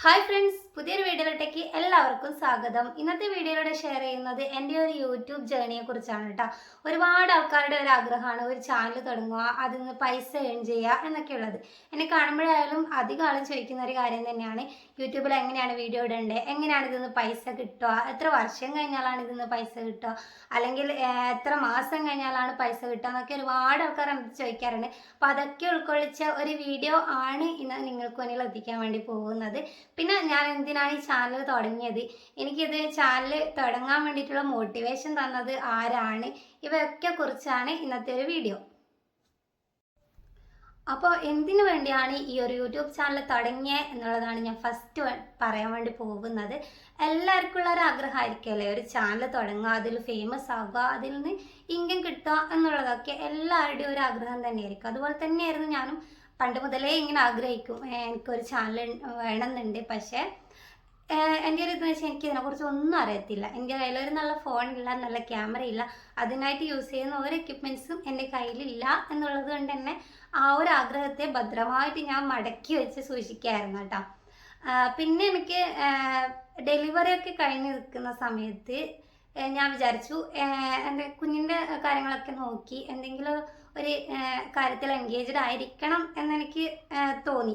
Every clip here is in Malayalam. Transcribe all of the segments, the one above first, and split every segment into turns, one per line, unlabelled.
ಹಾಯ್ ಫ್ರೆಂಡ್ಸ್ പുതിയൊരു വീഡിയോയിലോട്ടേക്ക് എല്ലാവർക്കും സ്വാഗതം. ഇന്നത്തെ വീഡിയോയിലൂടെ ഷെയർ ചെയ്യുന്നത് എന്റെ ഒരു യൂട്യൂബ് ജേണിയെ കുറിച്ചാണ് കേട്ടോ ഒരുപാട് ആൾക്കാരുടെ ഒരു ആഗ്രഹമാണ് ഒരു ചാനൽ തുടങ്ങുക അതിൽ നിന്ന് പൈസ ഏൺ ചെയ്യുക എന്നൊക്കെയുള്ളത്. എന്നെ കാണുമ്പോഴായാലും അധികം ആളും ചോദിക്കുന്ന ഒരു കാര്യം തന്നെയാണ് യൂട്യൂബിൽ എങ്ങനെയാണ് വീഡിയോ ഇടേണ്ടത്? എങ്ങനെയാണ് ഇതിൽ നിന്ന് പൈസ കിട്ടുക? എത്ര വർഷം കഴിഞ്ഞാലാണ് ഇതിൽ നിന്ന് പൈസ കിട്ടുക? അല്ലെങ്കിൽ എത്ര മാസം കഴിഞ്ഞാലാണ് പൈസ കിട്ടുക? എന്നൊക്കെ ഒരുപാട് ആൾക്കാർ എനിക്ക് ചോദിക്കാറുണ്ട്. അപ്പോൾ അതൊക്കെ ഉൾക്കൊള്ളിച്ച ഒരു വീഡിയോ ആണ് ഇന്ന് നിങ്ങൾക്ക് മുന്നിൽ എത്തിക്കാൻ വേണ്ടി പോകുന്നത്. പിന്നെ ഞാൻ എന്തിനാണ് ഈ ചാനൽ തുടങ്ങിയത്? എനിക്കിത് ചാനൽ തുടങ്ങാൻ വേണ്ടിയിട്ടുള്ള മോട്ടിവേഷൻ തന്നത് ആരാണ്? ഇവയൊക്കെ കുറിച്ചാണ് ഇന്നത്തെ ഒരു വീഡിയോ അപ്പോൾ എന്തിനു വേണ്ടിയാണ് ഈ ഒരു യൂട്യൂബ് ചാനൽ തുടങ്ങിയത് എന്നുള്ളതാണ് ഞാൻ ഫസ്റ്റ് പറയാൻ വേണ്ടി പോകുന്നത്. എല്ലാവർക്കും ഉള്ള ഒരു ആഗ്രഹമായിരിക്കുമല്ലേ ഒരു ചാനൽ തുടങ്ങുക അതിൽ ഫേമസ് ആവുക അതിൽ നിന്ന് ഇൻകം കിട്ടുക എന്നുള്ളതൊക്കെ എല്ലാവരുടെയും ഒരു ആഗ്രഹം തന്നെയായിരിക്കും. അതുപോലെ തന്നെയായിരുന്നു ഞാനും പണ്ട് മുതലേ ഇങ്ങനെ ആഗ്രഹിക്കും. എനിക്കൊരു ചാനൽ വേണമെന്നുണ്ട്. പക്ഷേ എന്റെ ഒരു ഇതെന്ന് വെച്ചാൽ എനിക്ക് ഇതിനെക്കുറിച്ച് ഒന്നും അറിയത്തില്ല. എന്റെ കയ്യിൽ ഒരു നല്ല ഫോൺ ഇല്ല നല്ല ക്യാമറ ഇല്ല. അതിനായിട്ട് യൂസ് ചെയ്യുന്ന ഒരു എക്യുപ്മെന്റ്സും എന്റെ കയ്യിലില്ല എന്നുള്ളത് കൊണ്ട് തന്നെ ആ ഒരു ആഗ്രഹത്തെ ഭദ്രമായിട്ട് ഞാൻ മടക്കി വെച്ച് സൂക്ഷിക്കായിരുന്നു കേട്ടോ. പിന്നെ എനിക്ക് ഡെലിവറി ഒക്കെ കഴിഞ്ഞ് നിൽക്കുന്ന സമയത്ത് ഞാൻ വിചാരിച്ചു എന്റെ കുഞ്ഞിന്റെ കാര്യങ്ങളൊക്കെ നോക്കി എന്തെങ്കിലും ഒരു കാര്യത്തിൽ എൻഗേജ്ഡ് ആയിരിക്കണം എന്നെനിക്ക് തോന്നി.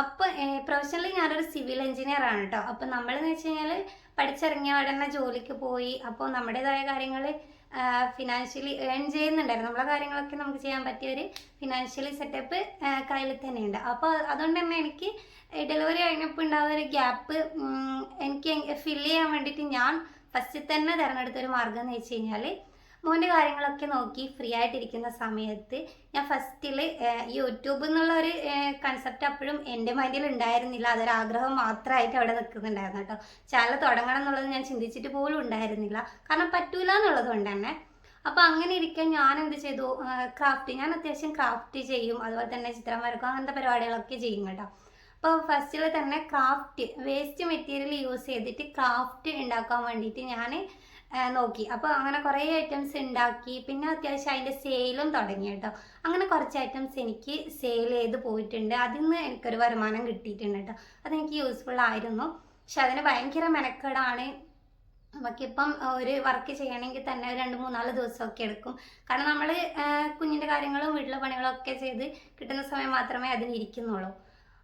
അപ്പോൾ പ്രൊഫഷണലി ഞാനൊരു സിവിൽ എഞ്ചിനീയർ ആണ് കേട്ടോ അപ്പോൾ നമ്മളെന്ന് വെച്ച് കഴിഞ്ഞാൽ പഠിച്ചിറങ്ങിയ ഉടനെ ജോലിക്ക് പോയി. അപ്പോൾ നമ്മുടേതായ കാര്യങ്ങൾ ഫിനാൻഷ്യലി ഏൺ ചെയ്യുന്നുണ്ടായിരുന്നു. നമ്മളെ കാര്യങ്ങളൊക്കെ നമുക്ക് ചെയ്യാൻ പറ്റിയ ഒരു ഫിനാൻഷ്യലി സെറ്റപ്പ് കയ്യിൽ തന്നെയുണ്ട്. അപ്പോൾ അതുകൊണ്ട് തന്നെ എനിക്ക് ഡെലിവറി കഴിഞ്ഞപ്പോൾ ഉണ്ടാവുന്ന ഒരു ഗ്യാപ്പ് എനിക്ക് ഫില്ല് ചെയ്യാൻ വേണ്ടിയിട്ട് ഞാൻ ഫസ്റ്റിൽ തന്നെ തിരഞ്ഞെടുത്തൊരു മാർഗം എന്ന് വെച്ച് കഴിഞ്ഞാൽ മോന്റെ കാര്യങ്ങളൊക്കെ നോക്കി ഫ്രീ ആയിട്ടിരിക്കുന്ന സമയത്ത് ഞാൻ ഫസ്റ്റിൽ യൂട്യൂബ് എന്നുള്ള ഒരു കൺസെപ്റ്റ് അപ്പോഴും എന്റെ മൈൻഡിൽ ഉണ്ടായിരുന്നില്ല. അതൊരു ആഗ്രഹം മാത്രമായിട്ട് അവിടെ നിൽക്കുന്നുണ്ടായിരുന്നു കേട്ടോ. ചാനൽ തുടങ്ങണം എന്നുള്ളത് ഞാൻ ചിന്തിച്ചിട്ട് പോലും ഉണ്ടായിരുന്നില്ല. കാരണം പറ്റൂല എന്നുള്ളത് കൊണ്ട് തന്നെ. അപ്പോൾ അങ്ങനെ ഇരിക്കാൻ ഞാൻ എന്ത് ചെയ്തു? ക്രാഫ്റ്റ് ഞാൻ അത്യാവശ്യം ക്രാഫ്റ്റ് ചെയ്യും. അതുപോലെ തന്നെ ചിത്രം വരക്കും. അങ്ങനത്തെ പരിപാടികളൊക്കെ ചെയ്യും കേട്ടോ. അപ്പോൾ ഫസ്റ്റിൽ തന്നെ ക്രാഫ്റ്റ് വേസ്റ്റ് മെറ്റീരിയൽ യൂസ് ചെയ്തിട്ട് ക്രാഫ്റ്റ് ഉണ്ടാക്കാൻ വേണ്ടിയിട്ട് ഞാൻ നോക്കി. അപ്പോൾ അങ്ങനെ കുറേ ഐറ്റംസ് ഉണ്ടാക്കി പിന്നെ അത്യാവശ്യം അതിന്റെ സെയിലും തുടങ്ങി കേട്ടോ. അങ്ങനെ കുറച്ച് ഐറ്റംസ് എനിക്ക് സെയിൽ ചെയ്ത് പോയിട്ടുണ്ട്. അതിൽ നിന്ന് എനിക്കൊരു വരുമാനം കിട്ടിയിട്ടുണ്ട് കേട്ടോ. അതെനിക്ക് യൂസ്ഫുൾ ആയിരുന്നു. പക്ഷെ അതിന് ഭയങ്കര മെനക്കേടാണ്. നമുക്കിപ്പം ഒരു വർക്ക് ചെയ്യണമെങ്കിൽ തന്നെ രണ്ട് മൂന്നാൽ ദിവസമൊക്കെ എടുക്കും. കാരണം നമ്മൾ കുഞ്ഞിന്റെ കാര്യങ്ങളും വീട്ടിലെ പണികളൊക്കെ ചെയ്ത് കിട്ടുന്ന സമയം മാത്രമേ അതിന് ഇരിക്കുന്നുള്ളൂ.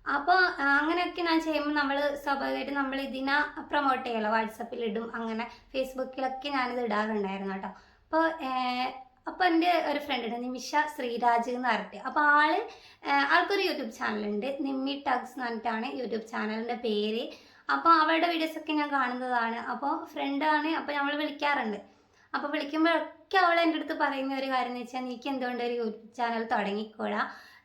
അപ്പോൾ അങ്ങനെയൊക്കെ ഞാൻ ചെയ്യുമ്പോൾ നമ്മൾ സ്വാഭാവികമായിട്ട് നമ്മൾ ഇതിനെ പ്രൊമോട്ട് ചെയ്യലോ? വാട്സപ്പിൽ ഇടും അങ്ങനെ ഫേസ്ബുക്കിലൊക്കെ ഞാനിത് ഇടാറുണ്ടായിരുന്നു കേട്ടോ. അപ്പോൾ അപ്പോൾ എന്റെ ഒരു ഫ്രണ്ട് ഉണ്ട് നിമിഷ ശ്രീരാജ് എന്ന് പറഞ്ഞിട്ട്. അപ്പോൾ ആൾ ആൾക്കൊരു യൂട്യൂബ് ചാനലുണ്ട് നിമ്മി ടഗ്സ് എന്ന് പറഞ്ഞിട്ടാണ് യൂട്യൂബ് ചാനലിന്റെ പേര്. അപ്പോൾ അവളുടെ വീഡിയോസൊക്കെ ഞാൻ കാണുന്നതാണ്. അപ്പോൾ ഫ്രണ്ടാണ് അപ്പോൾ നമ്മൾ വിളിക്കാറുണ്ട്. അപ്പോൾ വിളിക്കുമ്പോഴൊക്കെ അവൾ എന്റെ അടുത്ത് പറയുന്ന ഒരു കാര്യം എന്ന് വെച്ചാൽ എനിക്ക് എന്തുകൊണ്ട് ഒരു യൂട്യൂബ് ചാനൽ തുടങ്ങിക്കൂടാ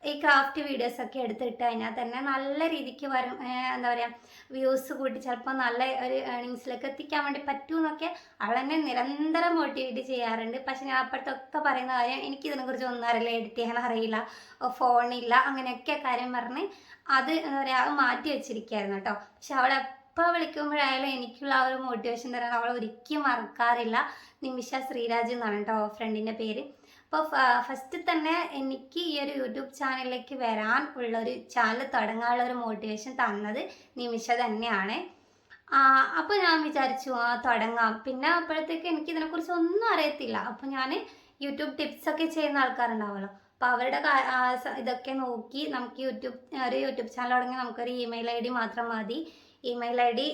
ഈ ക്രാഫ്റ്റ് വീഡിയോസ് ഒക്കെ എടുത്തിട്ട് കഴിഞ്ഞാൽ തന്നെ നല്ല രീതിക്ക് വരും എന്താ പറയുക വ്യൂസ് കൂട്ടി ചിലപ്പോൾ നല്ല ഒരു ഏണിങ്സിലേക്ക് എത്തിക്കാൻ വേണ്ടി പറ്റുമെന്നൊക്കെ അവൾ എന്നെ നിരന്തരം മോട്ടിവേറ്റ് ചെയ്യാറുണ്ട്. പക്ഷെ ഞാൻ അപ്പോഴത്തൊക്കെ പറയുന്ന കാര്യം എനിക്ക് ഇതിനെക്കുറിച്ച് ഒന്നും അറിയില്ല എഡിറ്റ് ചെയ്യാൻ അറിയില്ല ഫോണില്ല അങ്ങനെയൊക്കെ കാര്യം പറഞ്ഞ് അത് എന്താ പറയുക അത് മാറ്റി വെച്ചിരിക്കുകയായിരുന്നു കേട്ടോ. പക്ഷെ അവളെ എപ്പോൾ വിളിക്കുമ്പോഴായാലും എനിക്കുള്ള ആ ഒരു മോട്ടിവേഷൻ തരാൻ അവൾ ഒരിക്കലും മറക്കാറില്ല. നിമിഷ ശ്രീരാജ് എന്നാണ് കേട്ടോ ഫ്രണ്ടിന്റെ പേര്. അപ്പോൾ ഫസ്റ്റ് തന്നെ എനിക്ക് ഈ ഒരു യൂട്യൂബ് ചാനലിലേക്ക് വരാൻ ഉള്ള ഒരു ചാനൽ തുടങ്ങാനുള്ള ഒരു മോട്ടിവേഷൻ തന്നത് നിമിഷ തന്നെയാണ്. അപ്പോൾ ഞാൻ വിചാരിച്ചു ആ തുടങ്ങാം. പിന്നെ അപ്പോഴത്തേക്ക് എനിക്ക് ഇതിനെക്കുറിച്ച് ഒന്നും അറിയത്തില്ല. അപ്പോൾ ഞാൻ യൂട്യൂബ് ടിപ്സ് ഒക്കെ ചെയ്യുന്ന ആൾക്കാരുണ്ടാവുമല്ലോ. അപ്പോൾ അവരുടെ ഇതൊക്കെ നോക്കി നമുക്ക് യൂട്യൂബ് ഒരു യൂട്യൂബ് ചാനൽ തുടങ്ങി നമുക്കൊരു ഇമെയിൽ ഐ ഡി മാത്രം മതി. ഇമെയിൽ ഐ ഡി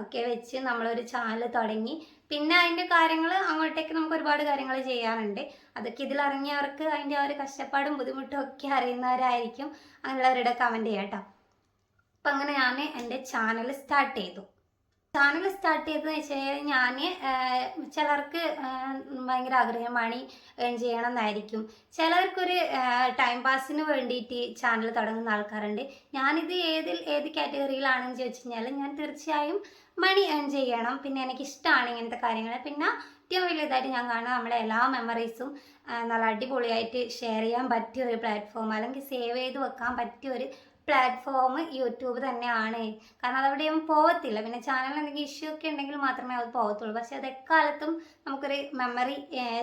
ഒക്കെ വെച്ച് നമ്മളൊരു ചാനൽ തുടങ്ങി പിന്നെ അതിന്റെ കാര്യങ്ങൾ അങ്ങോട്ടേക്ക് നമുക്ക് ഒരുപാട് കാര്യങ്ങൾ ചെയ്യാനുണ്ട്. അതൊക്കെ ഇതിൽ അറിഞ്ഞവർക്ക് അതിന്റെ ആ ഒരു കഷ്ടപ്പാടും ബുദ്ധിമുട്ടും ഒക്കെ അറിയുന്നവരായിരിക്കും. അങ്ങനെയുള്ളവരുടെ കമന്റ് ചെയ്യാം കേട്ടോ അപ്പം അങ്ങനെ ഞാൻ എന്റെ ചാനൽ സ്റ്റാർട്ട് ചെയ്തു. ചാനൽ സ്റ്റാർട്ട് ചെയ്തതെന്ന് വെച്ച് കഴിഞ്ഞാൽ ഞാൻ ചിലർക്ക് ഭയങ്കര ആഗ്രഹം മണി ഏൺ ചെയ്യണം എന്നായിരിക്കും ചിലർക്കൊരു ടൈം പാസിന് വേണ്ടിയിട്ട് ചാനൽ തുടങ്ങുന്ന ആൾക്കാരുണ്ട്. ഞാനിത് ഏതിൽ ഏത് കാറ്റഗറിയിലാണെന്ന് ചോദിച്ചു കഴിഞ്ഞാൽ ഞാൻ തീർച്ചയായും മണി ഏൺ ചെയ്യണം. പിന്നെ എനിക്ക് ഇഷ്ടമാണ് ഇങ്ങനത്തെ കാര്യങ്ങൾ പിന്നെ ഏറ്റവും വലിയതായിട്ട് ഞാൻ കാണുന്നത് നമ്മളെ എല്ലാ മെമ്മറീസും നല്ല അടിപൊളിയായിട്ട് ഷെയർ ചെയ്യാൻ പറ്റിയ ഒരു പ്ലാറ്റ്ഫോം അല്ലെങ്കിൽ സേവ് ചെയ്ത് വെക്കാൻ പറ്റിയ ഒരു പ്ലാറ്റ്ഫോം യൂട്യൂബ് തന്നെയാണ്. കാരണം അതെവിടെയും പോകത്തില്ല പിന്നെ ചാനലിൽ എന്തെങ്കിലും ഇഷ്യൂ ഒക്കെ ഉണ്ടെങ്കിൽ മാത്രമേ അത് പോകത്തുള്ളൂ പക്ഷേ അത് എക്കാലത്തും നമുക്കൊരു മെമ്മറി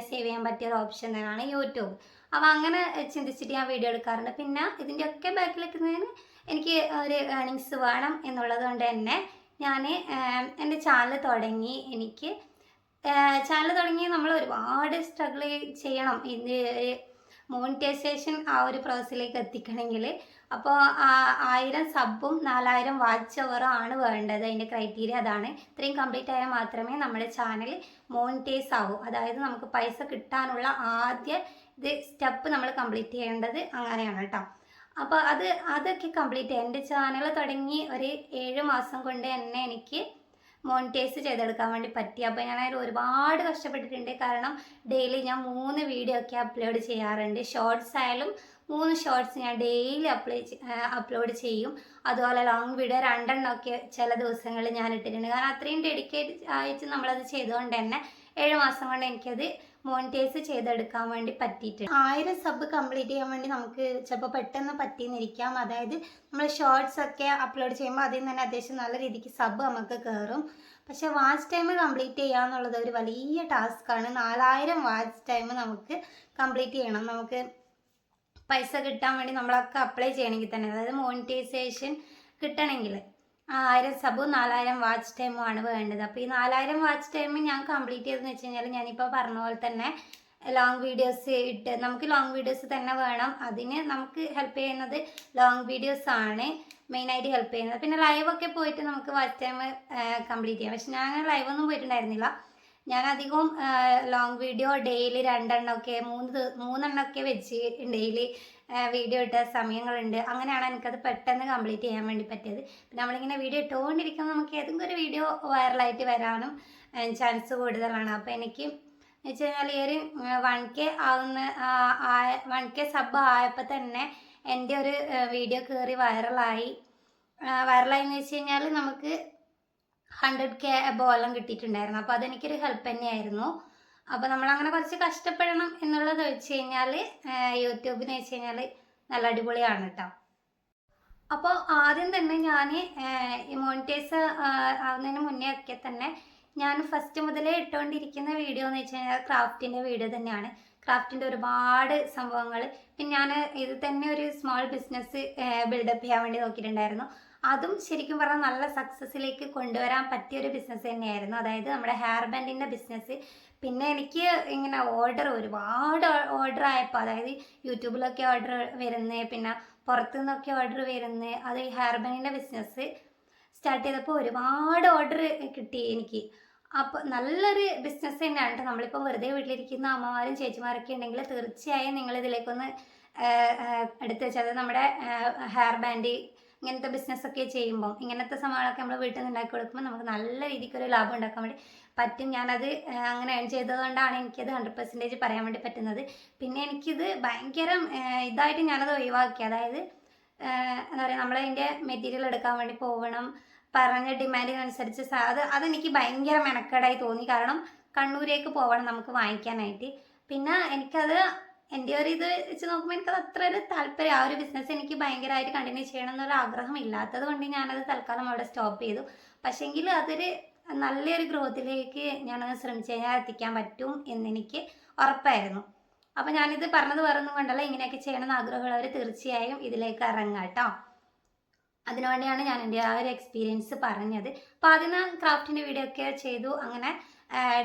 സേവ് ചെയ്യാൻ പറ്റിയ ഒരു ഓപ്ഷൻ തന്നെയാണ് യൂട്യൂബ്. അപ്പോൾ അങ്ങനെ ചിന്തിച്ചിട്ട് ഞാൻ വീഡിയോ എടുക്കാറുണ്ട്. പിന്നെ ഇതിന്റെയൊക്കെ ബാക്കിൽ നിൽക്കുന്നതിന് എനിക്ക് ഒരു ഏണിങ്സ് വേണം എന്നുള്ളത് കൊണ്ട് തന്നെ ഞാൻ എന്റെ ചാനൽ തുടങ്ങി എനിക്ക് ചാനൽ തുടങ്ങി നമ്മൾ ഒരുപാട് സ്ട്രഗിൾ ചെയ്യണം. ഇത് മോണിറ്റൈസേഷൻ ആ ഒരു പ്രോസസ്സിലേക്ക് എത്തിക്കണമെങ്കിൽ അപ്പോൾ ആയിരം സബും നാലായിരം വാച്ച് അവറും ആണ് വേണ്ടത്. അതിന്റെ ക്രൈറ്റീരിയ അതാണ്. ഇത്രയും കംപ്ലീറ്റ് ആയാൽ മാത്രമേ നമ്മുടെ ചാനൽ മോണിറ്റൈസ് ആവൂ. അതായത് നമുക്ക് പൈസ കിട്ടാനുള്ള ആദ്യ ഇത് സ്റ്റെപ്പ് നമ്മൾ കംപ്ലീറ്റ് ചെയ്യേണ്ടത് അങ്ങനെയാണ് കേട്ടോ. അപ്പോൾ അത് അതൊക്കെ കംപ്ലീറ്റ് ചെയ്യാം. എന്റെ ചാനൽ തുടങ്ങി ഒരു ഏഴ് മാസം കൊണ്ട് തന്നെ എനിക്ക് മോണിറ്റൈസ് ചെയ്തെടുക്കാൻ വേണ്ടി പറ്റി. അപ്പോൾ ഞാൻ അതിൽ ഒരുപാട് കഷ്ടപ്പെട്ടിട്ടുണ്ട്. കാരണം ഡെയിലി ഞാൻ മൂന്ന് വീഡിയോ ഒക്കെ അപ്ലോഡ് ചെയ്യാറുണ്ട്. ഷോർട്സ് ആയാലും മൂന്ന് ഷോർട്സ് ഞാൻ ഡെയിലി അപ്ലൈ അപ്ലോഡ് ചെയ്യും. അതുപോലെ ലോങ് വീഡിയോ രണ്ടെണ്ണമൊക്കെ ചില ദിവസങ്ങളിൽ ഞാൻ ഇട്ടിട്ടുണ്ട്. കാരണം അത്രയും ഡെഡിക്കേറ്റ് ആയിട്ട് നമ്മളത് ചെയ്തുകൊണ്ട് തന്നെ ഏഴ് മാസം കൊണ്ട് എനിക്കത് മോണിറ്റൈസ് ചെയ്തെടുക്കാൻ വേണ്ടി പറ്റിയിട്ടുണ്ട്. ആയിരം സബ് കംപ്ലീറ്റ് ചെയ്യാൻ വേണ്ടി നമുക്ക് ചിലപ്പോൾ പെട്ടെന്ന് പറ്റിയെന്നിരിക്കാം അതായത് നമ്മൾ ഷോർട്സ് ഒക്കെ അപ്ലോഡ് ചെയ്യുമ്പോൾ അതിൽ നിന്ന് തന്നെ അത്യാവശ്യം നല്ല രീതിക്ക് സബ് നമുക്ക് കയറും പക്ഷെ വാച്ച് ടൈം കംപ്ലീറ്റ് ചെയ്യുക എന്നുള്ളത് ഒരു വലിയ ടാസ്ക്കാണ് നാലായിരം വാച്ച് ടൈം നമുക്ക് കംപ്ലീറ്റ് ചെയ്യണം. നമുക്ക് പൈസ കിട്ടാൻ വേണ്ടി നമ്മളൊക്കെ അപ്ലൈ ചെയ്യണമെങ്കിൽ തന്നെ അതായത് മോണിറ്റൈസേഷൻ കിട്ടണമെങ്കിൽ ആയിരം സബും നാലായിരം വാച്ച് ടൈമും ആണ് വേണ്ടത്. അപ്പോൾ ഈ നാലായിരം വാച്ച് ടൈം ഞാൻ കംപ്ലീറ്റ് ചെയ്തെന്ന് വെച്ച് കഴിഞ്ഞാൽ ഞാനിപ്പോൾ പറഞ്ഞ പോലെ തന്നെ ലോങ് വീഡിയോസ് ഇട്ട് നമുക്ക് ലോങ് വീഡിയോസ് തന്നെ വേണം. അതിന് നമുക്ക് ഹെൽപ്പ് ചെയ്യുന്നത് ലോങ് വീഡിയോസ് ആണ് മെയിനായിട്ട് ഹെൽപ്പ് ചെയ്യുന്നത്. പിന്നെ ലൈവൊക്കെ പോയിട്ട് നമുക്ക് വാച്ച് ടൈം കംപ്ലീറ്റ് ചെയ്യാം. പക്ഷെ ഞാൻ അങ്ങനെ ലൈവൊന്നും പോയിട്ടുണ്ടായിരുന്നില്ല. ഞാൻ അധികവും ലോങ് വീഡിയോ ഡെയിലി രണ്ടെണ്ണമൊക്കെ മൂന്ന് മൂന്നെണ്ണമൊക്കെ വെച്ച് ഡെയിലി വീഡിയോ ഇട്ട സമയങ്ങളുണ്ട്. അങ്ങനെയാണ് എനിക്കത് പെട്ടെന്ന് കംപ്ലീറ്റ് ചെയ്യാൻ വേണ്ടി പറ്റിയത്. പിന്നെ നമ്മളിങ്ങനെ വീഡിയോ ഇട്ടുകൊണ്ടിരിക്കുമ്പോൾ നമുക്ക് ഏതെങ്കിലും ഒരു വീഡിയോ വൈറലായിട്ട് വരാനും ചാൻസ് കൂടുതലാണ്. അപ്പോൾ എനിക്ക് എന്ന് വെച്ച് കഴിഞ്ഞാൽ ഈ ഒരു വൺ കെ ആവുന്ന വൺ കെ സബ് ആയപ്പോൾ തന്നെ എന്റെ ഒരു വീഡിയോ കയറി വൈറലായി വൈറലായി എന്ന് വെച്ച് കഴിഞ്ഞാൽ നമുക്ക് ഹൺഡ്രഡ് കെ ബോലം കിട്ടിയിട്ടുണ്ടായിരുന്നു. അപ്പോൾ അതെനിക്കൊരു ഹെൽപ്പ് തന്നെയായിരുന്നു. അപ്പോൾ നമ്മളങ്ങനെ കുറച്ച് കഷ്ടപ്പെടണം എന്നുള്ളത് വെച്ച് കഴിഞ്ഞാൽ യൂട്യൂബിന് വെച്ച് കഴിഞ്ഞാൽ നല്ല അടിപൊളിയാണ് കേട്ടോ അപ്പോൾ ആദ്യം തന്നെ ഞാൻ മോണിറ്റൈസ് ആവുന്നതിന് മുന്നേ ഒക്കെ തന്നെ ഞാൻ ഫസ്റ്റ് മുതലേ ഇട്ടുകൊണ്ടിരിക്കുന്ന വീഡിയോ എന്ന് വെച്ച് കഴിഞ്ഞാൽ ക്രാഫ്റ്റിന്റെ വീഡിയോ തന്നെയാണ്. ക്രാഫ്റ്റിന്റെ ഒരുപാട് സംഭവങ്ങൾ പിന്നെ ഞാൻ ഇത് തന്നെ ഒരു സ്മോൾ ബിസിനസ് ബിൽഡപ്പ് ചെയ്യാൻ വേണ്ടി നോക്കിയിട്ടുണ്ടായിരുന്നു. അതും ശരിക്കും പറഞ്ഞാൽ നല്ല സക്സസ്സിലേക്ക് കൊണ്ടുവരാൻ പറ്റിയ ഒരു ബിസിനസ് തന്നെയായിരുന്നു. അതായത് നമ്മുടെ ഹെയർ ബാൻഡിന്റെ ബിസിനസ് പിന്നെ എനിക്ക് ഇങ്ങനെ ഓർഡർ ഒരുപാട് ഓർഡർ ആയപ്പോൾ അതായത് യൂട്യൂബിലൊക്കെ ഓർഡർ വരുന്നത് പിന്നെ പുറത്തു നിന്നൊക്കെ ഓർഡർ വരുന്നത് അത് ഈ ഹെയർ ബാൻഡിന്റെ ബിസിനസ് സ്റ്റാർട്ട് ചെയ്തപ്പോൾ ഒരുപാട് ഓർഡർ കിട്ടി എനിക്ക്. അപ്പോൾ നല്ലൊരു ബിസിനസ് തന്നെയാണ് കേട്ടോ നമ്മളിപ്പോൾ വെറുതെ വീട്ടിലിരിക്കുന്ന അമ്മമാരും ചേച്ചിമാരൊക്കെ ഉണ്ടെങ്കിൽ തീർച്ചയായും നിങ്ങൾ ഇതിലേക്കൊന്ന് എടുത്തു വെച്ചാൽ അത് നമ്മുടെ ഹെയർ ബാൻഡ് ഇങ്ങനത്തെ ബിസിനസ്സൊക്കെ ചെയ്യുമ്പോൾ ഇങ്ങനത്തെ സംഭവങ്ങളൊക്കെ നമ്മൾ വീട്ടിൽ നിന്ന് ഉണ്ടാക്കി കൊടുക്കുമ്പോൾ നമുക്ക് നല്ല രീതിക്ക് ഒരു ലാഭം ഉണ്ടാക്കാൻ വേണ്ടി പറ്റും. ഞാനത് അങ്ങനെ ഏൺ ചെയ്തതുകൊണ്ടാണ് എനിക്കത് ഹൺഡ്രഡ് പെർസെന്റേജ് പറയാൻ വേണ്ടി പറ്റുന്നത്. പിന്നെ എനിക്കിത് ഭയങ്കര ഇതായിട്ട് ഞാനത് ഒഴിവാക്കി. അതായത് എന്താ പറയുക നമ്മളതിന്റെ മെറ്റീരിയൽ എടുക്കാൻ വേണ്ടി പോകണം പറഞ്ഞ ഡിമാൻഡിനനുസരിച്ച് അത് അതെനിക്ക് ഭയങ്കര മെനക്കേടായി തോന്നി. കാരണം കണ്ണൂരേക്ക് പോകണം നമുക്ക് വാങ്ങിക്കാനായിട്ട്. പിന്നെ എനിക്കത് എന്റെ ഒരു ഇത് വെച്ച് നോക്കുമ്പോൾ എനിക്കത് അത്ര ഒരു താല്പര്യം ആ ഒരു ബിസിനസ് എനിക്ക് ഭയങ്കരമായിട്ട് കണ്ടിന്യൂ ചെയ്യണം എന്നൊരു ആഗ്രഹം ഇല്ലാത്തത് കൊണ്ട് ഞാനത് തൽക്കാലം അവിടെ സ്റ്റോപ്പ് ചെയ്തു. പക്ഷേങ്കിൽ അതൊരു നല്ലൊരു ഗ്രോത്തിലേക്ക് ഞാനത് ശ്രമിച്ചു കഴിഞ്ഞാൽ എത്തിക്കാൻ പറ്റും എന്നെനിക്ക് ഉറപ്പായിരുന്നു. അപ്പോൾ ഞാനിത് പറഞ്ഞത് വേറൊന്നും കൊണ്ടല്ല ഇങ്ങനെയൊക്കെ ചെയ്യണമെന്ന് ആഗ്രഹമുള്ളവർ തീർച്ചയായും ഇതിലേക്ക് ഇറങ്ങാം കേട്ടോ അതിനുവേണ്ടിയാണ് ഞാൻ എന്റെ ആ ഒരു എക്സ്പീരിയൻസ് പറഞ്ഞത്. അപ്പോൾ ആദ്യം ഞാൻ ക്രാഫ്റ്റിന്റെ വീഡിയോ ഒക്കെ ചെയ്തു. അങ്ങനെ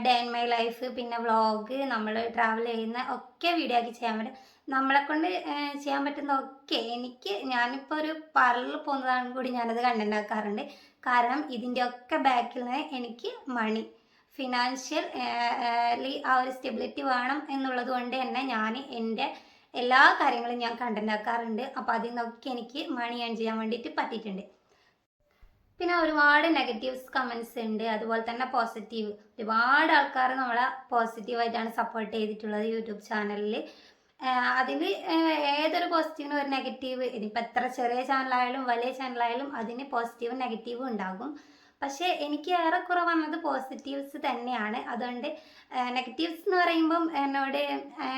ഡേ ഇൻ മൈ ലൈഫ് പിന്നെ വ്ളോഗ് നമ്മൾ ട്രാവൽ ചെയ്യുന്ന ഒക്കെ വീഡിയോ ആക്കി ചെയ്യാൻ പറ്റും. നമ്മളെ കൊണ്ട് ചെയ്യാൻ പറ്റുന്ന ഒക്കെ എനിക്ക് ഞാനിപ്പോൾ ഒരു പാർലറിൽ പോകുന്നതാണ് കൂടി ഞാനത് കണ്ടുണ്ടാക്കാറുണ്ട്. കാരണം ഇതിന്റെ ഒക്കെ ബാക്കിൽ നിന്ന് എനിക്ക് മണി ഫിനാൻഷ്യൽ ആ ഒരു സ്റ്റെബിലിറ്റി വേണം എന്നുള്ളത് കൊണ്ട് തന്നെ ഞാൻ എന്റെ എല്ലാ കാര്യങ്ങളും ഞാൻ കണ്ടന്റ് ആക്കാറുണ്ട് അപ്പോൾ അതിൽ നിന്നൊക്കെ എനിക്ക് മണി ഏൺ ചെയ്യാൻ വേണ്ടിയിട്ട് പറ്റിയിട്ടുണ്ട്. പിന്നെ ഒരുപാട് നെഗറ്റീവ്സ് കമൻസ് ഉണ്ട്. അതുപോലെ തന്നെ പോസിറ്റീവ് ഒരുപാട് ആൾക്കാർ നമ്മളെ പോസിറ്റീവായിട്ടാണ് സപ്പോർട്ട് ചെയ്തിട്ടുള്ളത് യൂട്യൂബ് ചാനലിൽ അതിൽ ഏതൊരു പോസിറ്റീവിനും ഒരു നെഗറ്റീവ് ഇനിയിപ്പോൾ എത്ര ചെറിയ ചാനലായാലും വലിയ ചാനലായാലും അതിന് പോസിറ്റീവും നെഗറ്റീവും ഉണ്ടാകും. പക്ഷേ എനിക്ക് ഏറെക്കുറെ വന്നത് പോസിറ്റീവ്സ് തന്നെയാണ്. അതുകൊണ്ട് നെഗറ്റീവ്സ് എന്ന് പറയുമ്പം എന്നോട്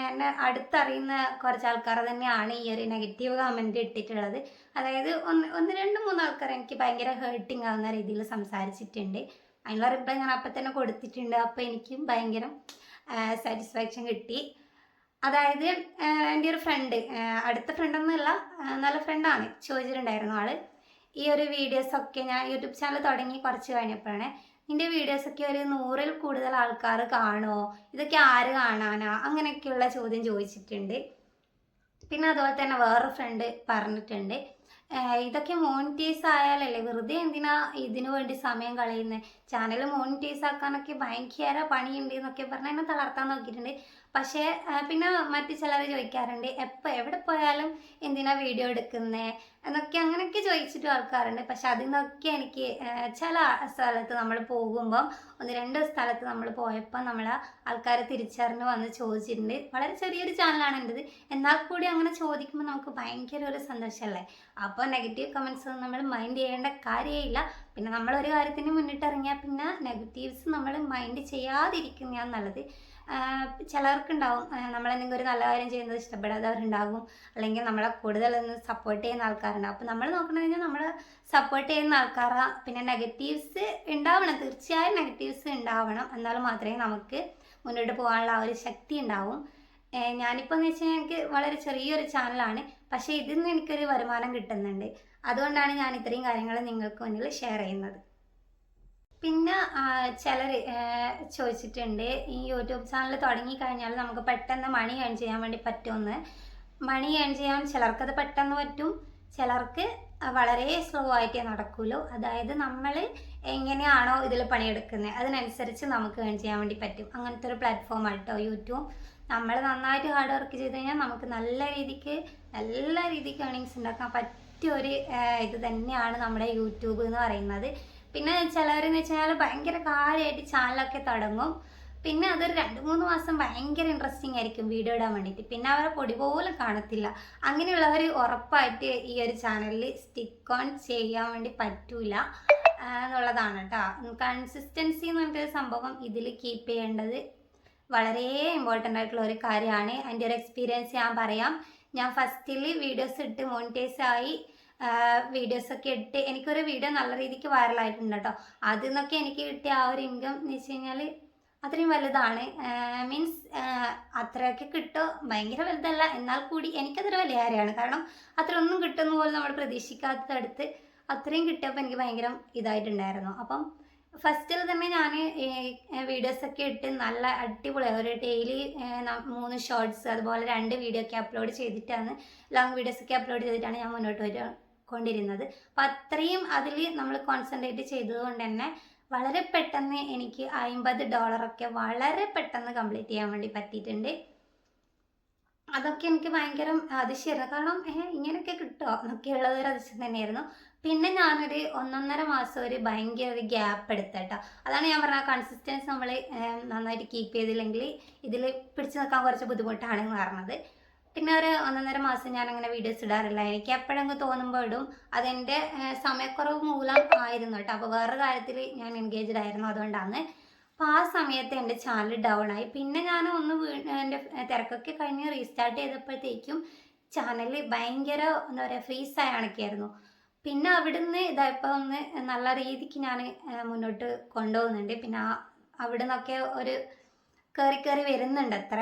എന്നെ അടുത്തറിയുന്ന കുറച്ച് ആൾക്കാർ തന്നെയാണ് ഈ ഒരു നെഗറ്റീവ് കമന്റ് ഇട്ടിട്ടുള്ളത്. അതായത് ഒന്ന് ഒന്ന് രണ്ട് മൂന്ന് ആൾക്കാർ എനിക്ക് ഭയങ്കര ഹേർട്ടിങ് ആവുന്ന രീതിയിൽ സംസാരിച്ചിട്ടുണ്ട്. അതിനുള്ള റിപ്ലൈ ഞാൻ അപ്പം തന്നെ കൊടുത്തിട്ടുണ്ട്. അപ്പോൾ എനിക്കും ഭയങ്കര സാറ്റിസ്ഫാക്ഷൻ കിട്ടി. അതായത് എന്റെ ഒരു ഫ്രണ്ട് അടുത്ത ഫ്രണ്ടൊന്നുമല്ല നല്ല ഫ്രണ്ടാണ് ചോദിച്ചിട്ടുണ്ടായിരുന്നു ആൾ. ഈ ഒരു വീഡിയോസൊക്കെ ഞാൻ യൂട്യൂബ് ചാനൽ തുടങ്ങി കുറച്ച് കഴിഞ്ഞപ്പോഴാണ് നിന്റെ വീഡിയോസൊക്കെ ഒരു നൂറിൽ കൂടുതൽ ആൾക്കാർ കാണുമോ ഇതൊക്കെ ആര് കാണാനാ? അങ്ങനെയൊക്കെയുള്ള ചോദ്യം ചോദിച്ചിട്ടുണ്ട്. പിന്നെ അതുപോലെ തന്നെ വേറൊരു ഫ്രണ്ട് പറഞ്ഞിട്ടുണ്ട്. ഇതൊക്കെ മോണിറ്റൈസ് ആയാലല്ലേ? വെറുതെ എന്തിനാ ഇതിനു വേണ്ടി സമയം കളയുന്നത് ചാനൽ മോണിറ്റൈസ് ആക്കാനൊക്കെ ഭയങ്കര പണിയുണ്ട് എന്നൊക്കെ പറഞ്ഞ് എന്നെ തളർത്താൻ നോക്കിയിട്ടുണ്ട്. പക്ഷേ പിന്നെ മറ്റു ചിലർ ചോദിക്കാറുണ്ട് എപ്പോൾ എവിടെ പോയാലും എന്തിനാ വീഡിയോ എടുക്കുന്നത് എന്നൊക്കെ അങ്ങനെയൊക്കെ ചോദിച്ചിട്ട് ആൾക്കാരുണ്ട്. പക്ഷെ അതിൽ നിന്നൊക്കെ എനിക്ക് ചില സ്ഥലത്ത് നമ്മൾ പോകുമ്പം ഒന്ന് രണ്ട് സ്ഥലത്ത് നമ്മൾ പോയപ്പോൾ നമ്മൾ ആൾക്കാരെ തിരിച്ചറിഞ്ഞ് വന്ന് ചോദിച്ചിട്ടുണ്ട്. വളരെ ചെറിയൊരു ചാനലാണ് എന്റെത്. എന്നാൽ കൂടി അങ്ങനെ ചോദിക്കുമ്പോൾ നമുക്ക് ഭയങ്കര ഒരു സന്തോഷമല്ലേ? അപ്പോൾ നെഗറ്റീവ് കമൻസ് നമ്മൾ മൈൻഡ് ചെയ്യേണ്ട കാര്യമില്ല. പിന്നെ നമ്മളൊരു കാര്യത്തിന് മുന്നിട്ടിറങ്ങിയാൽ പിന്നെ നെഗറ്റീവ്സ് നമ്മൾ മൈൻഡ് ചെയ്യാതിരിക്കുന്നതാണ് നല്ലത്. ചിലർക്കുണ്ടാവും നമ്മളെന്തെങ്കിലും ഒരു നല്ല കാര്യം ചെയ്യുന്നത് ഇഷ്ടപ്പെടാത്തവരുണ്ടാകും അല്ലെങ്കിൽ നമ്മളെ കൂടുതൽ ഒന്ന് സപ്പോർട്ട് ചെയ്യുന്ന ആൾക്കാരുണ്ടാവും. അപ്പോൾ നമ്മൾ നോക്കണമെന്ന് കഴിഞ്ഞാൽ നമ്മൾ സപ്പോർട്ട് ചെയ്യുന്ന ആൾക്കാരാണ് പിന്നെ നെഗറ്റീവ്സ് ഉണ്ടാവണം. തീർച്ചയായും നെഗറ്റീവ്സ് ഉണ്ടാവണം. എന്നാൽ മാത്രമേ നമുക്ക് മുന്നോട്ട് പോകാനുള്ള ആ ഒരു ശക്തി ഉണ്ടാവും. ഞാനിപ്പോൾ എന്ന് വെച്ച് കഴിഞ്ഞാൽ എനിക്ക് വളരെ ചെറിയൊരു ചാനലാണ്. പക്ഷേ ഇതിൽ നിന്ന് എനിക്കൊരു വരുമാനം കിട്ടുന്നുണ്ട്. അതുകൊണ്ടാണ് ഞാൻ ഇത്രയും കാര്യങ്ങൾ നിങ്ങൾക്ക് മുന്നിൽ ഷെയർ ചെയ്യുന്നത്. പിന്നെ ചിലർ ചോദിച്ചിട്ടുണ്ട് ഈ യൂട്യൂബ് ചാനൽ തുടങ്ങിക്കഴിഞ്ഞാൽ നമുക്ക് പെട്ടെന്ന് മണി ഏൺ ചെയ്യാൻ വേണ്ടി പറ്റുമെന്ന്. മണി ഏൺ ചെയ്യാൻ ചിലർക്കത് പെട്ടെന്ന് പറ്റും. ചിലർക്ക് വളരെ സ്ലോ ആയിട്ടേ നടക്കുള്ളൂ. അതായത് നമ്മൾ എങ്ങനെയാണോ ഇതിൽ പണിയെടുക്കുന്നത് അതിനനുസരിച്ച് നമുക്ക് ഏൺ ചെയ്യാൻ വേണ്ടി പറ്റും. അങ്ങനത്തെ ഒരു പ്ലാറ്റ്ഫോം ആട്ടോ യൂട്യൂബ്. നമ്മൾ നന്നായിട്ട് ഹാർഡ് വർക്ക് ചെയ്ത് കഴിഞ്ഞാൽ നമുക്ക് നല്ല രീതിക്ക് നല്ല രീതിക്ക് ഏണിങ്സ് ഉണ്ടാക്കാൻ പറ്റിയ ഒരു ഇത് തന്നെയാണ് നമ്മുടെ യൂട്യൂബ് എന്ന് പറയുന്നത്. പിന്നെ ചിലവരെന്ന് വെച്ച് കഴിഞ്ഞാൽ ഭയങ്കര കാര്യമായിട്ട് ചാനലൊക്കെ തുടങ്ങും. പിന്നെ അതൊരു രണ്ട് മൂന്ന് മാസം ഭയങ്കര ഇൻട്രസ്റ്റിംഗ് ആയിരിക്കും വീഡിയോ ഇടാൻ വേണ്ടിയിട്ട്. പിന്നെ അവരെ പൊടി പോലും കാണത്തില്ല. അങ്ങനെയുള്ളവർ ഉറപ്പായിട്ട് ഈ ഒരു ചാനലിൽ സ്റ്റിക്ക് ഓൺ ചെയ്യാൻ വേണ്ടി പറ്റൂല എന്നുള്ളതാണ് കേട്ടോ കൺസിസ്റ്റൻസി എന്ന് പറഞ്ഞൊരു സംഭവം ഇതിൽ കീപ്പ് ചെയ്യേണ്ടത് വളരെ ഇമ്പോർട്ടന്റ് ആയിട്ടുള്ള ഒരു കാര്യമാണ്. എന്റെ ഒരു എക്സ്പീരിയൻസ് ഞാൻ പറയാം. ഞാൻ ഫസ്റ്റിൽ വീഡിയോസ് ഇട്ട് മോണിറ്റൈസ് ആയി. വീഡിയോസ് ഒക്കെ ഇട്ട് എനിക്കൊരു വീഡിയോ നല്ല രീതിക്ക് വൈറലായിട്ടുണ്ട് കേട്ടോ. അതിൽ നിന്നൊക്കെ എനിക്ക് കിട്ടിയ ആ ഒരു ഇൻകം എന്ന് വെച്ച് കഴിഞ്ഞാൽ അത്രയും വലുതാണ്. മീൻസ് അത്രയൊക്കെ കിട്ടും ഭയങ്കര വലുതല്ല. എന്നാൽ കൂടി എനിക്കതൊരു വലിയ കാര്യമാണ്. കാരണം അത്രയൊന്നും കിട്ടുന്ന പോലെ നമ്മൾ പ്രതീക്ഷിക്കാത്തടുത്ത് അത്രയും കിട്ടിയപ്പോൾ എനിക്ക് ഭയങ്കര ഇതായിട്ടുണ്ടായിരുന്നു. അപ്പം ഫസ്റ്റിൽ തന്നെ ഞാൻ വീഡിയോസൊക്കെ ഇട്ട് നല്ല അടിപൊളി ഒരു ഡെയിലി മൂന്ന് ഷോർട്സ് അതുപോലെ രണ്ട് വീഡിയോ ഒക്കെ അപ്ലോഡ് ചെയ്തിട്ടാണ് ലോങ് വീഡിയോസൊക്കെ അപ്ലോഡ് ചെയ്തിട്ടാണ് ഞാൻ മുന്നോട്ട് വരിക. കൊണ്ടിരുന്നത്. അപ്പം അത്രയും അതിൽ നമ്മൾ കോൺസെൻട്രേറ്റ് ചെയ്തതുകൊണ്ട് തന്നെ വളരെ പെട്ടെന്ന് എനിക്ക് അമ്പത് ഡോളറൊക്കെ വളരെ പെട്ടെന്ന് കംപ്ലീറ്റ് ചെയ്യാൻ വേണ്ടി പറ്റിയിട്ടുണ്ട്. അതൊക്കെ എനിക്ക് ഭയങ്കര അതിശയമായിരുന്നു. കാരണം ഇങ്ങനെയൊക്കെ കിട്ടുമോ എന്നൊക്കെ ഉള്ളത് ഒരു അതിശയം തന്നെയായിരുന്നു. പിന്നെ ഞാനൊരു ഒന്നൊന്നര മാസം ഒരു ഭയങ്കര ഒരു ഗ്യാപ്പ് എടുത്തേട്ടോ. അതാണ് ഞാൻ പറഞ്ഞ കൺസിസ്റ്റൻസ് നമ്മൾ നന്നായിട്ട് കീപ്പ് ചെയ്തില്ലെങ്കിൽ ഇതിൽ പിടിച്ചു നിൽക്കാൻ കുറച്ച് ബുദ്ധിമുട്ടാണെന്ന് പറഞ്ഞത്. പിന്നെ ഒരു ഒന്നൊന്നര മാസം ഞാൻ അങ്ങനെ വീഡിയോസ് ഇടാറില്ല. എനിക്ക് എപ്പോഴെങ്കിലും തോന്നുമ്പോൾ ഇടും. അതെന്റെ സമയക്കുറവ് മൂലം ആയിരുന്നു കേട്ടോ. അപ്പോൾ വേറെ കാര്യത്തിൽ ഞാൻ എൻഗേജ്ഡ് ആയിരുന്നു അതുകൊണ്ടാണ് അപ്പോൾ ആ സമയത്ത് എന്റെ ചാനൽ ഡൗൺ ആയി. പിന്നെ ഞാൻ ഒന്ന് എന്റെ തിരക്കൊക്കെ കഴിഞ്ഞ് റീസ്റ്റാർട്ട് ചെയ്തപ്പോഴത്തേക്കും ചാനൽ ഭയങ്കര എന്താ പറയുക ഫ്രീസ് ആയി അണക്കിയായിരുന്നു പിന്നെ അവിടുന്ന് ഇതായപ്പോൾ ഒന്ന് നല്ല രീതിക്ക് ഞാൻ മുന്നോട്ട് കൊണ്ടുപോകുന്നുണ്ട്. പിന്നെ ആ ഒരു കയറി കയറി വരുന്നുണ്ട് അത്ര.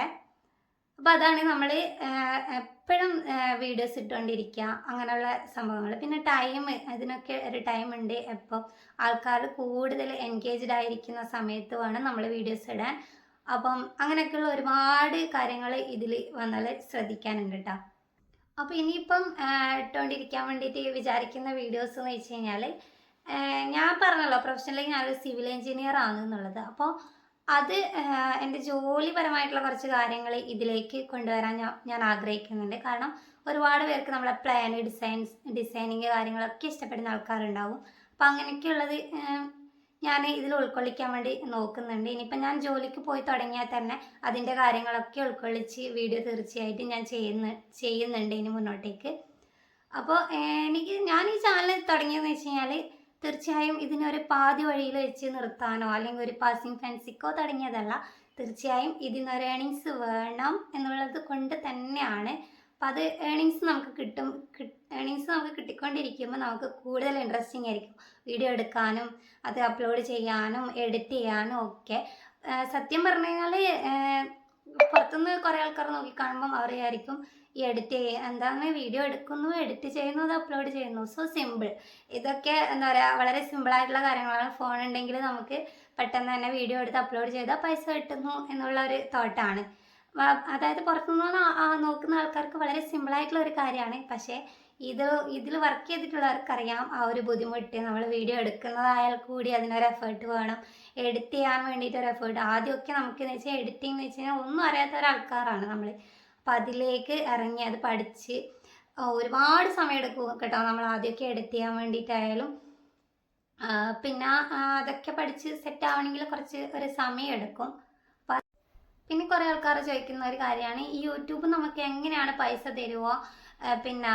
അപ്പോൾ അതാണ് നമ്മൾ എപ്പോഴും വീഡിയോസ് ഇട്ടുകൊണ്ടിരിക്കുക അങ്ങനെയുള്ള സംഭവങ്ങൾ പിന്നെ ടൈം അതിനൊക്കെ ഒരു ടൈം ഉണ്ട്. എപ്പോൾ ആൾക്കാർ കൂടുതൽ എൻഗേജ്ഡ് ആയിരിക്കുന്ന സമയത്ത് വേണം നമ്മൾ വീഡിയോസ് ഇടാൻ. അപ്പം അങ്ങനെയൊക്കെയുള്ള ഒരുപാട് കാര്യങ്ങൾ ഇതിൽ വന്നാൽ ശ്രദ്ധിക്കാനുണ്ട് കേട്ടോ അപ്പോൾ ഇനിയിപ്പം ഇട്ടുകൊണ്ടിരിക്കാൻ വേണ്ടിയിട്ട് വിചാരിക്കുന്ന വീഡിയോസ് എന്ന് വെച്ച് കഴിഞ്ഞാൽ ഞാൻ പറഞ്ഞല്ലോ പ്രൊഫഷണലി ഞാനൊരു സിവിൽ എഞ്ചിനീയർ ആണ് എന്നുള്ളത്. അപ്പോൾ അത് എന്റെ ജോലിപരമായിട്ടുള്ള കുറച്ച് കാര്യങ്ങൾ ഇതിലേക്ക് കൊണ്ടുവരാൻ ഞാൻ ഞാൻ ആഗ്രഹിക്കുന്നുണ്ട്. കാരണം ഒരുപാട് പേർക്ക് നമ്മളെ പ്ലാൻ ഡിസൈൻസ് ഡിസൈനിങ് കാര്യങ്ങളൊക്കെ ഇഷ്ടപ്പെടുന്ന ആൾക്കാരുണ്ടാവും. അപ്പം അങ്ങനെയൊക്കെയുള്ളത് ഞാൻ ഇതിൽ ഉൾക്കൊള്ളിക്കാൻ വേണ്ടി നോക്കുന്നുണ്ട്. ഇനിയിപ്പോൾ ഞാൻ ജോലിക്ക് പോയി തുടങ്ങിയാൽ തന്നെ അതിന്റെ കാര്യങ്ങളൊക്കെ ഉൾക്കൊള്ളിച്ച് വീഡിയോ തീർച്ചയായിട്ടും ഞാൻ ചെയ്യുന്ന ചെയ്യുന്നുണ്ട് ഇനി മുന്നോട്ടേക്ക്. അപ്പോൾ എനിക്ക് ഞാൻ ഈ ചാനൽ തുടങ്ങിയതെന്ന് വെച്ച് കഴിഞ്ഞാൽ തീർച്ചയായും ഇതിനൊരു പാതി വഴിയിൽ വെച്ച് നിർത്താനോ അല്ലെങ്കിൽ ഒരു പാസിങ് ഫാൻസിക്കോ തുടങ്ങിയതല്ല. തീർച്ചയായും ഇതിനൊരു ഏണിങ്സ് വേണം എന്നുള്ളത് കൊണ്ട് തന്നെയാണ്. അപ്പം അത് ഏണിങ്സ് നമുക്ക് കിട്ടും. ഏണിങ്സ് നമുക്ക് കിട്ടിക്കൊണ്ടിരിക്കുമ്പോൾ നമുക്ക് കൂടുതൽ ഇൻട്രസ്റ്റിംഗ് ആയിരിക്കും. വീഡിയോ എടുക്കാനും അത് അപ്ലോഡ് ചെയ്യാനും എഡിറ്റ് ചെയ്യാനും ഒക്കെ. സത്യം പറഞ്ഞു കഴിഞ്ഞാൽ പുറത്തുനിന്ന് കുറേ ആൾക്കാർ നോക്കി കാണുമ്പം അവർ വിചാരിക്കും ഈ എഡിറ്റ് ചെയ്യ എന്താണ് വീഡിയോ എടുക്കുന്നു എഡിറ്റ് ചെയ്യുന്നു അത് അപ്ലോഡ് ചെയ്യുന്നു. സോ സിമ്പിൾ ഇതൊക്കെ എന്താ പറയുക വളരെ സിമ്പിളായിട്ടുള്ള കാര്യങ്ങളാണ്. ഫോൺ ഉണ്ടെങ്കിൽ നമുക്ക് പെട്ടെന്ന് തന്നെ വീഡിയോ എടുത്ത് അപ്ലോഡ് ചെയ്താൽ പൈസ കിട്ടുന്നു എന്നുള്ള ഒരു തോട്ടാണ് അതായത് പുറത്തുനിന്ന് നോക്കുന്ന ആൾക്കാർക്ക് വളരെ സിമ്പിളായിട്ടുള്ള ഒരു കാര്യമാണ്. പക്ഷേ ഇത് ഇതിൽ വർക്ക് ചെയ്തിട്ടുള്ളവർക്കറിയാം ആ ഒരു ബുദ്ധിമുട്ട്. നമ്മൾ വീഡിയോ എടുക്കുന്നതായാൽ കൂടി അതിനൊരു എഫേർട്ട് വേണം. എഡിറ്റ് ചെയ്യാൻ വേണ്ടിയിട്ട് ഒരു എഫേർട്ട് ആദ്യമൊക്കെ നമുക്ക് എന്ന് വെച്ചാൽ എഡിറ്റിംഗ് എന്ന് വെച്ച് കഴിഞ്ഞാൽ ഒന്നും അറിയാത്ത ഒരാൾക്കാരാണ് നമ്മൾ അപ്പം അതിലേക്ക് ഇറങ്ങി അത് പഠിച്ച് ഒരുപാട് സമയം എടുക്കും കേട്ടോ നമ്മൾ ആദ്യമൊക്കെ എഡിറ്റ് ചെയ്യാൻ വേണ്ടിയിട്ടായാലും. പിന്നെ അതൊക്കെ പഠിച്ച് സെറ്റ് ആവണമെങ്കിൽ കുറച്ച് ഒരു സമയം എടുക്കും. പിന്നെ കുറേ ആൾക്കാർ ചോദിക്കുന്ന ഒരു കാര്യമാണ് ഈ യൂട്യൂബ് നമുക്ക് എങ്ങനെയാണ് പൈസ തരുമോ പിന്നെ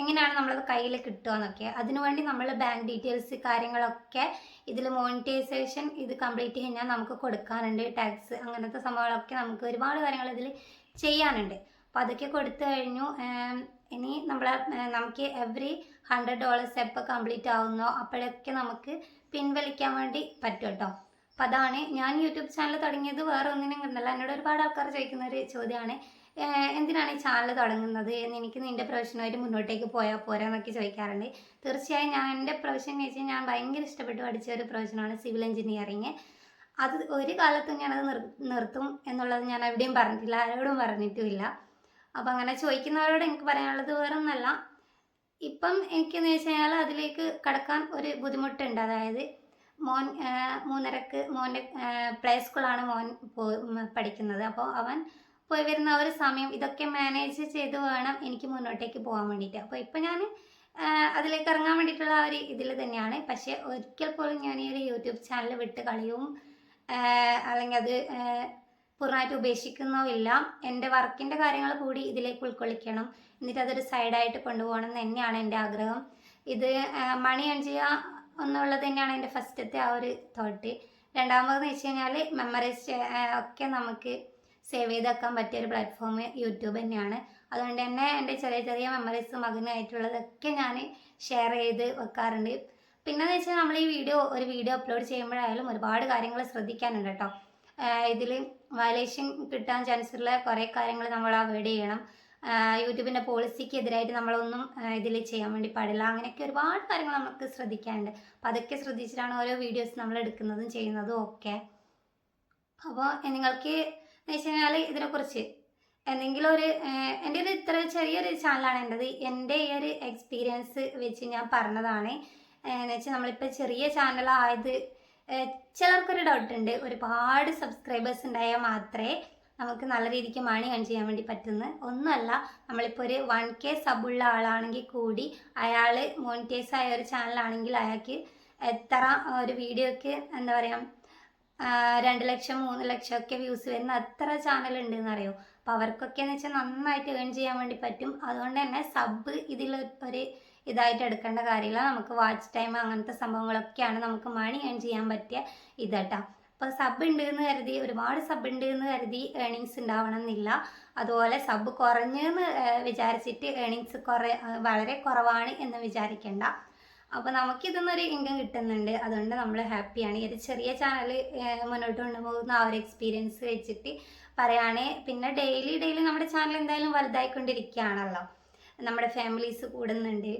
എങ്ങനെയാണ് നമ്മളത് കയ്യിൽ കിട്ടുക എന്നൊക്കെ. അതിനുവേണ്ടി നമ്മൾ ബാങ്ക് ഡീറ്റെയിൽസ് കാര്യങ്ങളൊക്കെ ഇതിൽ മോണിറ്റൈസേഷൻ ഇത് കംപ്ലീറ്റ് കഴിഞ്ഞാൽ നമുക്ക് കൊടുക്കാനുണ്ട് ടാക്സ് അങ്ങനത്തെ സംഭവങ്ങളൊക്കെ നമുക്ക് ഒരുപാട് കാര്യങ്ങൾ ഇതിൽ ചെയ്യാനുണ്ട്. അപ്പോൾ അതൊക്കെ കൊടുത്തു കഴിഞ്ഞു ഇനി നമ്മൾ നമുക്ക് എവറി ഹൺഡ്രഡ് ഡോളേഴ്സ് എപ്പോൾ കംപ്ലീറ്റ് ആവുന്നോ അപ്പോഴൊക്കെ നമുക്ക് പിൻവലിക്കാൻ വേണ്ടി പറ്റും കേട്ടോ. അപ്പോൾ അതാണ് ഞാൻ യൂട്യൂബ് ചാനൽ തുടങ്ങിയത് വേറെ ഒന്നിനും കണ്ടല്ല എന്നോട് ഒരുപാട് ആൾക്കാർ ചോദിക്കുന്ന ഒരു ചോദ്യമാണ് എന്തിനാണ് ഈ ചാനൽ തുടങ്ങുന്നത്? എന്ന് എനിക്ക് നിന്റെ പ്രൊഫഷനുമായിട്ട് മുന്നോട്ടേക്ക് പോയാൽ പോരാ എന്നൊക്കെ ചോദിക്കാറുണ്ട്. തീർച്ചയായും ഞാൻ എന്റെ പ്രൊഫഷൻ വെച്ചാൽ ഞാൻ ഭയങ്കര ഇഷ്ടപ്പെട്ട് പഠിച്ച ഒരു പ്രൊഫഷനാണ് സിവിൽ എഞ്ചിനീയറിങ് അത് ഒരു കാലത്തും ഞാനത് നിർ നിർത്തും എന്നുള്ളത് ഞാൻ എവിടെയും പറഞ്ഞിട്ടില്ല ആരോടും പറഞ്ഞിട്ടുമില്ല. അപ്പം അങ്ങനെ ചോദിക്കുന്നവരോട് എനിക്ക് പറയാനുള്ളത് വേറെ ഒന്നല്ല ഇപ്പം എനിക്കെന്ന് വെച്ച് കഴിഞ്ഞാൽ അതിലേക്ക് കടക്കാൻ ഒരു ബുദ്ധിമുട്ടുണ്ട്. അതായത് മോൻ മൂന്നരക്ക് മോന്റെ പ്ലേ സ്കൂളാണ് മോൻ പഠിക്കുന്നത്. അപ്പോൾ അവൻ പോയി വരുന്ന ആ ഒരു സമയം ഇതൊക്കെ മാനേജ് ചെയ്ത് വേണം എനിക്ക് മുന്നോട്ടേക്ക് പോകാൻ വേണ്ടിയിട്ട്. അപ്പോൾ ഇപ്പം ഞാൻ അതിലേക്ക് ഇറങ്ങാൻ വേണ്ടിയിട്ടുള്ള ഒരു ഇതിൽ തന്നെയാണ്. പക്ഷേ ഒരിക്കൽ പോലും ഞാൻ ഈ ഒരു യൂട്യൂബ് ചാനൽ വിട്ട് കളിയും അല്ലെങ്കിൽ അത് പൂർണമായിട്ട് ഉപേക്ഷിക്കുന്നോ ഇല്ല. എന്റെ വർക്കിന്റെ കാര്യങ്ങൾ കൂടി ഇതിലേക്ക് ഉൾക്കൊള്ളിക്കണം. എന്നിട്ട് അതൊരു സൈഡായിട്ട് കൊണ്ടുപോകണം എന്ന് തന്നെയാണ് എന്റെ ആഗ്രഹം. ഇത് മണി ഏൺ ചെയ്യുക എന്നുള്ളത് തന്നെയാണ് എന്റെ ഫസ്റ്റത്തെ ആ ഒരു തോട്ട് രണ്ടാമതെന്ന് വെച്ച് കഴിഞ്ഞാൽ മെമ്മറീസ് ഒക്കെ നമുക്ക് സേവ് ചെയ്ത് വെക്കാൻ പറ്റിയ ഒരു പ്ലാറ്റ്ഫോം യൂട്യൂബ് തന്നെയാണ്. അതുകൊണ്ട് തന്നെ എന്റെ ചെറിയ ചെറിയ മെമ്മറീസ് മകനായിട്ടുള്ളതൊക്കെ ഞാൻ ഷെയർ ചെയ്ത് വെക്കാറുണ്ട്. പിന്നെന്ന് വെച്ചാൽ നമ്മൾ ഈ വീഡിയോ ഒരു വീഡിയോ അപ്ലോഡ് ചെയ്യുമ്പോഴായാലും ഒരുപാട് കാര്യങ്ങൾ ശ്രദ്ധിക്കാനുണ്ട് കേട്ടോ. ഇതിൽ വയലേഷൻ കിട്ടാൻ ചാൻസ് ഉള്ള കുറേ കാര്യങ്ങൾ നമ്മൾ അവോയ്ഡ് ചെയ്യണം. യൂട്യൂബിന്റെ പോളിസിക്ക് എതിരായിട്ട് നമ്മളൊന്നും ഇതിൽ ചെയ്യാൻ വേണ്ടി പാടില്ല. അങ്ങനെയൊക്കെ ഒരുപാട് കാര്യങ്ങൾ നമുക്ക് ശ്രദ്ധിക്കാനുണ്ട്. അപ്പം അതൊക്കെ ശ്രദ്ധിച്ചിട്ടാണ് ഓരോ വീഡിയോസ് നമ്മൾ എടുക്കുന്നതും ചെയ്യുന്നതും ഒക്കെ. അപ്പോൾ നിങ്ങൾക്ക് എന്ന് വെച്ച് കഴിഞ്ഞാൽ ഇതിനെക്കുറിച്ച് എന്തെങ്കിലും ഒരു എന്റെ ഒരു ഇത്ര ചെറിയൊരു ചാനലാണ് എന്റെത്. എന്റെ ഈ ഒരു എക്സ്പീരിയൻസ് വെച്ച് ഞാൻ പറഞ്ഞതാണ്. എന്ന് വെച്ചാൽ നമ്മളിപ്പോൾ ചെറിയ ചാനലായത് ചിലർക്കൊരു ഡൗട്ട് ഉണ്ട് ഒരുപാട് സബ്സ്ക്രൈബേഴ്സ് ഉണ്ടായാൽ മാത്രമേ നമുക്ക് നല്ല രീതിക്ക് മണി ഏൺ ചെയ്യാൻ വേണ്ടി പറ്റുന്ന ഒന്നുമല്ല. നമ്മളിപ്പോൾ ഒരു വൺ കെ സബുള്ള ആളാണെങ്കിൽ കൂടി അയാൾ മോണിറ്റൈസ് ആയ ഒരു ചാനലാണെങ്കിൽ അയാൾക്ക് എത്ര ഒരു വീഡിയോക്ക് എന്താ പറയുക രണ്ട് ലക്ഷം മൂന്ന് ലക്ഷം ഒക്കെ വ്യൂസ് വരുന്ന അത്ര ചാനൽ ഉണ്ട് എന്നറിയോ അപ്പോൾ അവർക്കൊക്കെ എന്ന് വെച്ചാൽ നന്നായിട്ട് ഏൺ ചെയ്യാൻ വേണ്ടി പറ്റും. അതുകൊണ്ട് തന്നെ സബ് ഇതിൽ ഒരു ഇതായിട്ട് എടുക്കേണ്ട കാര്യമില്ല. നമുക്ക് വാച്ച് ടൈം അങ്ങനത്തെ സംഭവങ്ങളൊക്കെയാണ് നമുക്ക് മണി ഏൺ ചെയ്യാൻ പറ്റിയ ഇതട്ടാ. അപ്പോൾ സബ് ഉണ്ട് എന്ന് കരുതി ഒരുപാട് സബ് ഉണ്ട് എന്ന് കരുതി ഏണിങ്സ് ഉണ്ടാവണം എന്നില്ല അതുപോലെ സബ് കുറഞ്ഞെന്ന് വിചാരിച്ചിട്ട് ഏണിങ്സ് കുറേ വളരെ കുറവാണ് എന്ന് വിചാരിക്കേണ്ട. അപ്പോൾ നമുക്ക് ഇതിന്നൊരു ഇൻകം കിട്ടുന്നുണ്ട്. അതുകൊണ്ട് നമ്മൾ ഹാപ്പിയാണ് ഈ ഒരു ചെറിയ ചാനൽ മുന്നോട്ട് കൊണ്ടുപോകുന്ന ആ ഒരു എക്സ്പീരിയൻസ് വെച്ചിട്ട് പറയുകയാണെ പിന്നെ ഡെയിലി ഡെയിലി നമ്മുടെ ചാനൽ എന്തായാലും വലുതായിക്കൊണ്ടിരിക്കുകയാണല്ലോ. നമ്മുടെ ഫാമിലീസ് കൂടുന്നുണ്ട്.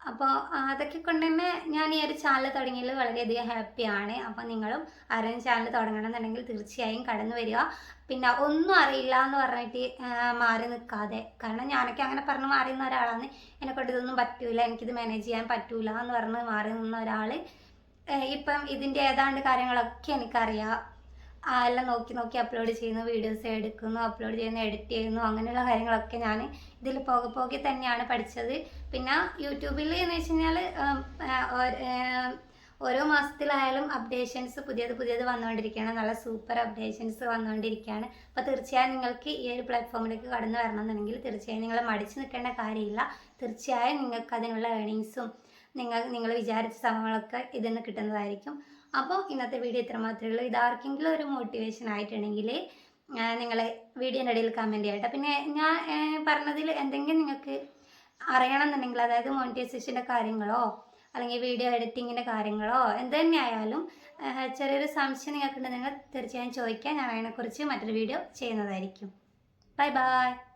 അപ്പോൾ അതൊക്കെ കൊണ്ട് തന്നെ ഞാൻ ഈ ഒരു ചാനൽ തുടങ്ങിയതിൽ വളരെയധികം ഹാപ്പിയാണ് അപ്പോൾ നിങ്ങളും ആരെങ്കിലും ചാനൽ തുടങ്ങണം എന്നുണ്ടെങ്കിൽ തീർച്ചയായും കടന്നു വരിക. പിന്നെ ഒന്നും അറിയില്ല എന്ന് പറഞ്ഞിട്ട് മാറി നിൽക്കാതെ. കാരണം ഞാനൊക്കെ അങ്ങനെ പറഞ്ഞ് മാറി നിന്ന ഒരാളാണ്. എന്നെ കൊണ്ട് ഇതൊന്നും പറ്റൂല. എനിക്കിത് മാനേജ് ചെയ്യാൻ പറ്റൂല എന്ന് പറഞ്ഞ് മാറി നിന്ന ഒരാൾ ഇപ്പം ഇതിന്റെ ഏതാണ്ട് കാര്യങ്ങളൊക്കെ എനിക്കറിയാം. എല്ലാം നോക്കി നോക്കി അപ്ലോഡ് ചെയ്യുന്നു വീഡിയോസ് എടുക്കുന്നു അപ്ലോഡ് ചെയ്യുന്നു എഡിറ്റ് ചെയ്യുന്നു അങ്ങനെയുള്ള കാര്യങ്ങളൊക്കെ ഞാൻ ഇതിൽ പോകെ പോകെ തന്നെയാണ് പഠിച്ചത്. പിന്നെ യൂട്യൂബിൽ എന്ന് വെച്ച് കഴിഞ്ഞാൽ ഓരോ മാസത്തിലായാലും അപ്ഡേഷൻസ് പുതിയത് പുതിയത് വന്നുകൊണ്ടിരിക്കുകയാണ് നല്ല സൂപ്പർ അപ്ഡേഷൻസ് വന്നുകൊണ്ടിരിക്കുകയാണ് അപ്പോൾ തീർച്ചയായും നിങ്ങൾക്ക് ഈ ഒരു പ്ലാറ്റ്ഫോമിലേക്ക് കടന്നു വരണമെന്നുണ്ടെങ്കിൽ തീർച്ചയായും നിങ്ങൾ മടിച്ചു നിൽക്കേണ്ട കാര്യമില്ല. തീർച്ചയായും നിങ്ങൾക്ക് അതിനുള്ള ഏണിങ്സും നിങ്ങൾ നിങ്ങൾ വിചാരിച്ച സമയങ്ങളൊക്കെ ഇതിൽ നിന്ന് കിട്ടുന്നതായിരിക്കും. അപ്പോൾ ഇന്നത്തെ വീഡിയോ ഇത്ര മാത്രമേ ഉള്ളൂ ഇതാർക്കെങ്കിലും ഒരു മോട്ടിവേഷൻ ആയിട്ടുണ്ടെങ്കിൽ നിങ്ങൾ വീഡിയോന്റെ ഇടയിൽ കമന്റ് ചെയ്യട്ടെ. പിന്നെ ഞാൻ പറഞ്ഞതിൽ എന്തെങ്കിലും നിങ്ങൾക്ക് അറിയണമെന്നുണ്ടെങ്കിൽ അതായത് മോണിറ്റൈസേഷന്റെ കാര്യങ്ങളോ അല്ലെങ്കിൽ വീഡിയോ എഡിറ്റിങ്ങിന്റെ കാര്യങ്ങളോ എന്ത് തന്നെയായാലും ആയാലും ചെറിയൊരു സംശയം നിങ്ങൾക്കുണ്ടെങ്കിൽ തീർച്ചയായും ചോദിക്കാം. ഞാൻ അതിനെക്കുറിച്ച് മറ്റൊരു വീഡിയോ ചെയ്യുന്നതായിരിക്കും. Bye bye